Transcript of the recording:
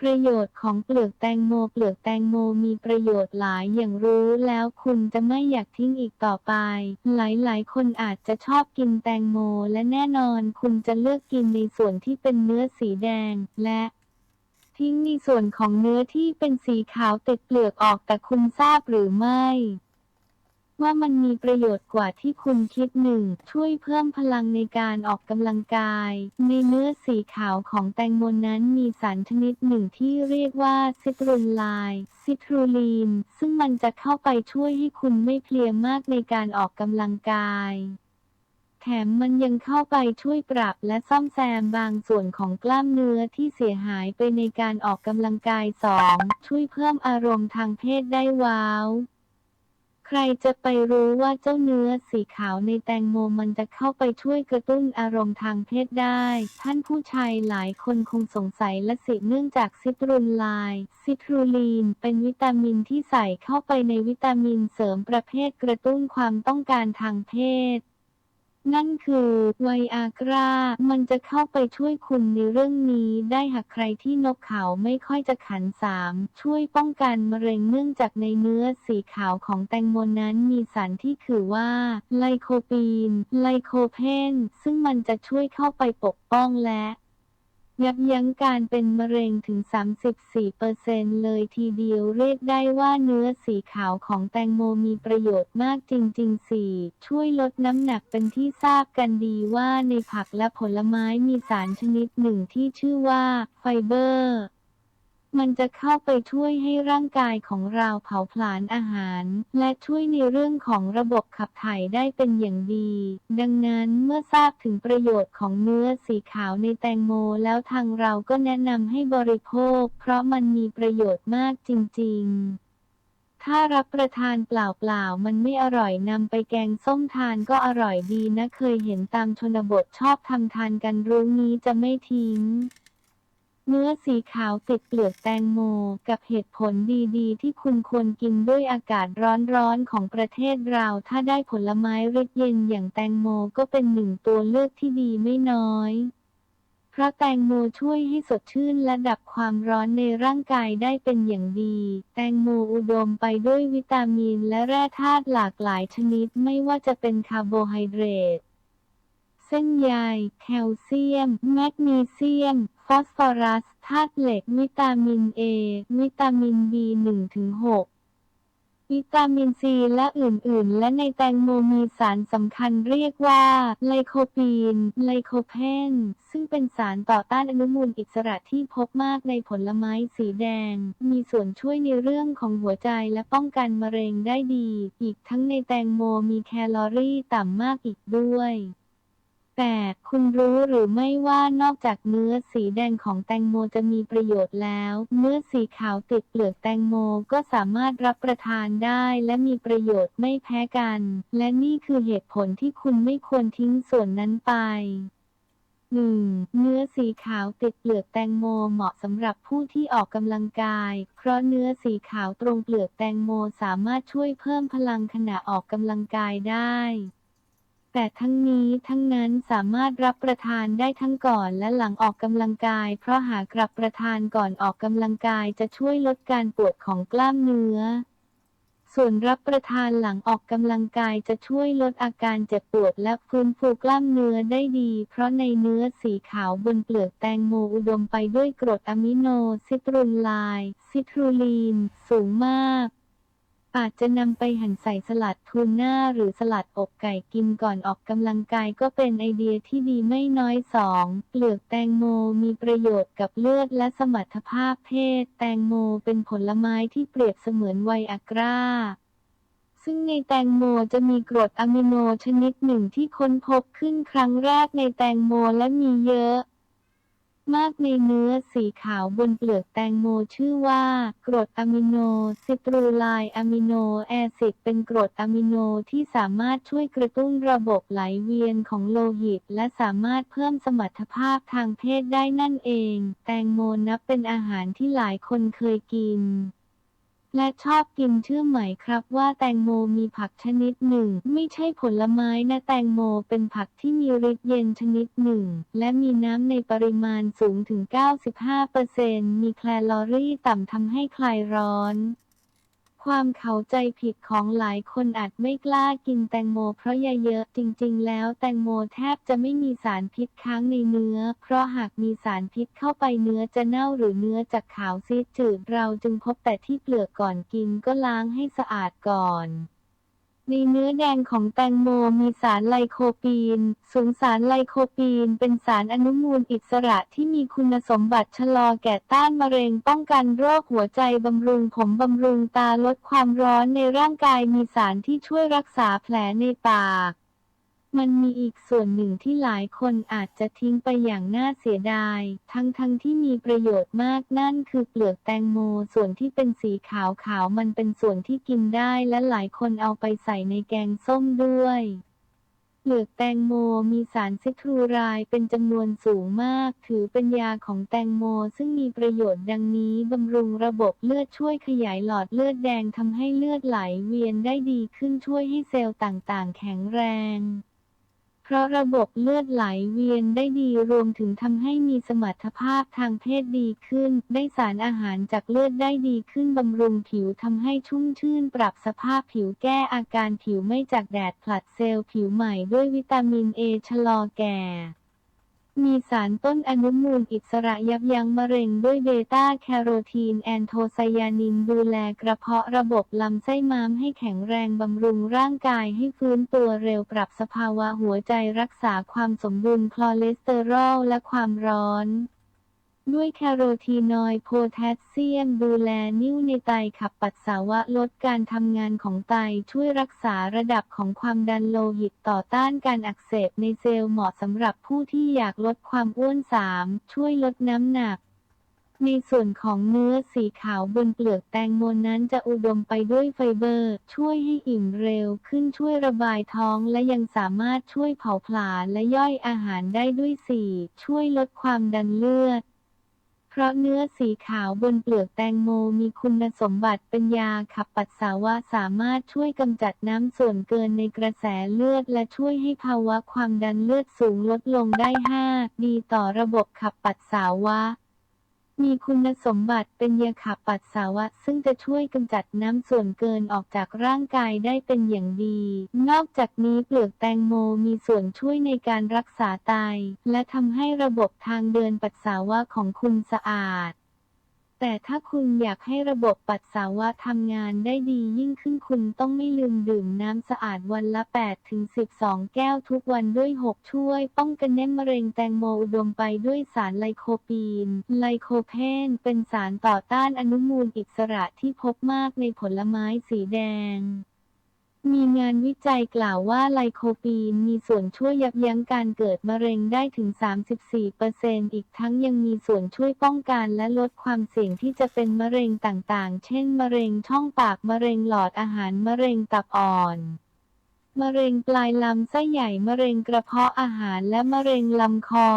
ประโยชน์ของเปลือกแตงโม เปลือกแตงโมมีประโยชน์หลายอย่างรู้แล้วคุณจะไม่อยากทิ้งอีกต่อไป หลายๆ คนอาจจะชอบกินแตงโม และแน่นอนคุณจะเลือกกินในส่วนที่เป็นเนื้อสีแดง และทิ้งในส่วนของเนื้อที่เป็นสีขาวติดเปลือกออกแต่คุณทราบหรือไม่ ว่ามันมีประโยชน์กว่าที่คุณคิดหนึ่งช่วยเพิ่มพลังในการออกกำลังกาย ในเนื้อสีขาวของแตงโมนั้นมีสารชนิดหนึ่งที่เรียกว่าซิตรุลไลน์ซิทรูลีน ซึ่งมันจะเข้าไปช่วยให้คุณไม่เพลียมากในการออกกำลังกายแถมมันยังเข้าไปช่วยปรับและซ่อมแซมบางส่วนของกล้ามเนื้อที่เสียหายไปในการออกกำลังกายสองช่วยเพิ่มอารมณ์ทางเพศได้ว้าว ใครจะไปรู้ว่าเจ้าเนื้อสีขาวในแตงโมมันจะเข้าไปช่วยกระตุ้นอารมณ์ทางเพศได้ ท่านผู้ชายหลายคนคงสงสัยและสิเนื่องจากซิตรุนไลน์ ซิตรูลีน เป็นวิตามินที่ใส่เข้าไปในวิตามินเสริมประเภทกระตุ้นความต้องการทางเพศ นั่นคือ ไวอากรา มันจะเข้าไปช่วยคุณในเรื่องนี้ได้หากใครที่นกเขาไม่ค่อยจะขันสาม ช่วยป้องกันมะเร็งเนื่องจากในเนื้อสีขาวของแตงโมนั้นมีสารที่คือว่า ไลโคปีน ไลโคเพน ซึ่งมันจะช่วยเข้าไปปกป้องและ ยับยั้งการเป็นมะเร็งถึง 34%เลยทีเดียวเรียกได้ว่าเนื้อสีขาวของแตงโมมีประโยชน์มากจริงๆสิช่วยลดน้ำหนักเป็นที่ทราบกันดีว่าในผักและผลไม้มีสารชนิดหนึ่งที่ชื่อว่าไฟเบอร์ มันจะเข้าไปช่วยให้ร่างกายของเราเผาผลาญอาหาร และช่วยในเรื่องของระบบขับถ่ายได้เป็นอย่างดี ดังนั้นเมื่อทราบถึงประโยชน์ของเนื้อสีขาวในแตงโมแล้วทางเราก็แนะนำให้บริโภค เพราะมันมีประโยชน์มากจริง ๆถ้ารับประทานเปล่าๆ มันไม่อร่อยนำไปแกงส้มทานก็อร่อยดีนะ เคยเห็นตามชนบทชอบทำทานกันรู้นี้จะไม่ทิ้ง เนื้อสีขาวติดเปลือกแตงโม กับเหตุผลดีๆ ที่คุณควรกินด้วยอากาศร้อนๆของประเทศเรา ถ้าได้ผลไม้ฤทธิ์เย็นอย่างแตงโมก็เป็นหนึ่งตัวเลือกที่ดีไม่น้อยเพราะแตงโมช่วยให้สดชื่นและดับความร้อนในร่างกายได้เป็นอย่างดี แตงโมอุดมไปด้วยวิตามินและแร่ธาตุหลากหลายชนิดไม่ว่าจะเป็นคาร์โบไฮเดรต เส้นใย แคลเซียม แมกนีเซียม ฟอสฟอรัส ธาตุเหล็ก วิตามินเอวิตามิน B1-6 วิตามินซีและอื่นๆ และในแตงโมมีสารสำคัญเรียกว่า ไลโคปีน ไลโคเพน ซึ่งเป็นสารต่อต้านอนุมูลอิสระที่พบมากในผลไม้สีแดง มีส่วนช่วยในเรื่องของหัวใจและป้องกันมะเร็งได้ดี อีกทั้งในแตงโมมีแคลอรี่ต่ำมากอีกด้วย แต่คุณรู้หรือไม่ว่านอกจากเนื้อสีแดงของแตงโมจะมีประโยชน์แล้ว เนื้อสีขาวติดเปลือกแตงโมก็สามารถรับประทานได้และมีประโยชน์ไม่แพ้กัน และนี่คือเหตุผลที่คุณไม่ควรทิ้งส่วนนั้นไป 1. เนื้อสีขาวติดเปลือกแตงโมเหมาะสำหรับผู้ที่ออกกำลังกาย เพราะเนื้อสีขาวตรงเปลือกแตงโมสามารถช่วยเพิ่มพลังขณะออกกำลังกายได้ แต่ทั้งนี้ทั้งนั้นสามารถรับประทานได้ทั้งก่อนและหลังออกกำลังกาย เพราะหากรับประทานก่อนออกกำลังกายจะช่วยลดการปวดของกล้ามเนื้อ ส่วนรับประทานหลังออกกำลังกายจะช่วยลดอาการเจ็บปวดและฟื้นฟูกล้ามเนื้อได้ดี เพราะในเนื้อสีขาวบนเปลือกแตงโมอุดมไปด้วยกรดอะมิโนซิตรุลไลน์ซิทรูลีน สูงมาก อาจจะนำไปหั่นใส่สลัดทูน่าหรือสลัดอกไก่กินก่อนออกกำลังกายก็เป็นไอเดียที่ดีไม่น้อยสองเปลือกแตงโมมีประโยชน์กับเลือดและสมรรถภาพเพศ แตงโมเป็นผลไม้ที่เปรียบเสมือนไวอากราซึ่งในแตงโมจะมีกรดอะมิโนชนิดหนึ่งที่ค้นพบขึ้นครั้งแรกในแตงโมและมีเยอะ มากในเนื้อสีขาวบนเปลือกแตงโมชื่อว่า กรดอะมิโนซิตรูไลอะมิโนแอซิดเป็นกรดอะมิโนที่สามารถช่วยกระตุ้นระบบไหลเวียนของโลหิต และสามารถเพิ่มสมรรถภาพทางเพศได้นั่นเอง แตงโมนับเป็นอาหารที่หลายคนเคยกิน และชอบกินเชื่อไหมครับว่าแตงโมมีผักชนิดหนึ่ง ไม่ใช่ผลไม้นะแตงโมเป็นผักที่มีฤทธิ์เย็นชนิดหนึ่ง และมีน้ำในปริมาณสูงถึง 95%มีแคลอรี่ต่ำทำให้คลายร้อน ความเข้าใจผิดของหลายคนอาจไม่กล้ากินแตงโมเพราะใยเยอะจริง ๆ แล้วแตงโมแทบจะไม่มีสารพิษค้างในเนื้อ เพราะหากมีสารพิษเข้าไปเนื้อจะเน่าหรือเนื้อจะขาวซีดจืดเราจึงพบแต่ที่เปลือกก่อนกินก็ล้างให้สะอาดก่อน ในเนื้อแดงของแตงโมมีสารไลโคปีน สูงสารไลโคปีน เป็นสารอนุมูลอิสระที่มีคุณสมบัติชะลอแก่ต้านมะเร็ง ป้องกันโรคหัวใจบำรุงผมบำรุงตาลดความร้อนในร่างกายมีสารที่ช่วยรักษาแผลในปาก มันมีอีกส่วนหนึ่งที่หลายคนอาจจะทิ้งไปอย่างน่าเสียดาย ทั้งๆทที่มีประโยชน์มากนั่นคือเปลือกแตงโม ส่วนที่เป็นสีขาวขาวๆมันเป็นส่วนที่กินได้และหลายคนเอาไปใส่ในแกงส้มด้วยเปลือกแตงโมมีสารซิตรูไรด์เป็นจำนวนสูงมาก ถือเป็นยาของแตงโม ซึ่งมีประโยชน์ดังนี้บำรุงระบบเลือดช่วยขยายหลอดเลือดแดงทำให้เลือดไหลเวียนได้ดีขึ้นช่วยให้เซลล์ต่างๆ แข็งแรง พราะระบบเลือดไหลเวียนได้ดีรวมถึงทำให้มีสมรรถภาพทางเพศดีขึ้น ได้สารอาหารจากเลือดได้ดีขึ้นบำรุงผิวทำให้ชุ่มชื่น ปรับสภาพผิวแก้อาการผิวไม่จากแดดผลัดเซลล์ผิวใหม่ด้วยวิตามินเอชะลอแก่ มีสารต้นอนุมูลอิสระยับยั้งมะเร็งด้วยเบต้าแคโรทีนแอนโทไซยานินดูแลกระเพาะระบบลำไส้ม้ามให้แข็งแรงบำรุงร่างกายให้ฟื้นตัวเร็วปรับสภาวะหัวใจรักษาความสมดุลคอเลสเตอรอลและความร้อน ด้วยแคโรทีนอยด์โพแทสเซียม ดูแลนิ่วในไตขับปัสสาวะลดการทำงานของไตช่วยรักษาระดับของความดันโลหิตต่อต้านการอักเสบในเซลล์เหมาะสำหรับผู้ที่อยากลดความอ้วนสามช่วยลดน้ำหนักในส่วนของเนื้อสีขาวบนเปลือกแตงโมนั้นจะอุดมไปด้วยไฟเบอร์ ช่วยให้อิ่มเร็วขึ้นช่วยระบายท้องและยังสามารถช่วยเผาผลาญและย่อยอาหารได้ด้วยสี่ช่วยลดความดันเลือด เพราะเนื้อสีขาวบนเปลือกแตงโมมีคุณสมบัติเป็นยาขับปัสสาวะสามารถช่วยกำจัดน้ำส่วนเกินในกระแสเลือด และช่วยให้ภาวะความดันเลือดสูงลดลงได้ 5 ดีต่อระบบขับปัสสาวะ มีคุณสมบัติเป็นยาขับปัสสาวะ ซึ่งจะช่วยกำจัดน้ำส่วนเกินออกจากร่างกายได้เป็นอย่างดี นอกจากนี้เปลือกแตงโมมีส่วนช่วยในการรักษาไตและทำให้ระบบทางเดินปัสสาวะของคุณสะอาด แต่ถ้าคุณอยากให้ระบบปัสสาวะทำงานได้ดียิ่งขึ้นคุณต้องไม่ลืมดื่มน้ำสะอาดวันละ8-12 แก้วทุกวันด้วย 6 ช่วย ป้องกันแน่มะเร็งแตงโมอุดมไปด้วยสารไลโคปีน ไลโคเพน เป็นสารต่อต้านอนุมูลอิสระที่พบมากในผลไม้สีแดง มีงานวิจัยกล่าวว่าไลโคปีนมีส่วนช่วยยับยั้งการเกิดมะเร็งได้ถึง 34%อีกทั้งยังมีส่วนช่วยป้องกันและลดความเสี่ยงที่จะเป็นมะเร็งต่างๆ เช่น มะเร็งช่องปาก มะเร็งหลอดอาหาร มะเร็งตับอ่อน มะเร็งปลายลำไส้ใหญ่ มะเร็งกระเพาะอาหาร และมะเร็งลำคอ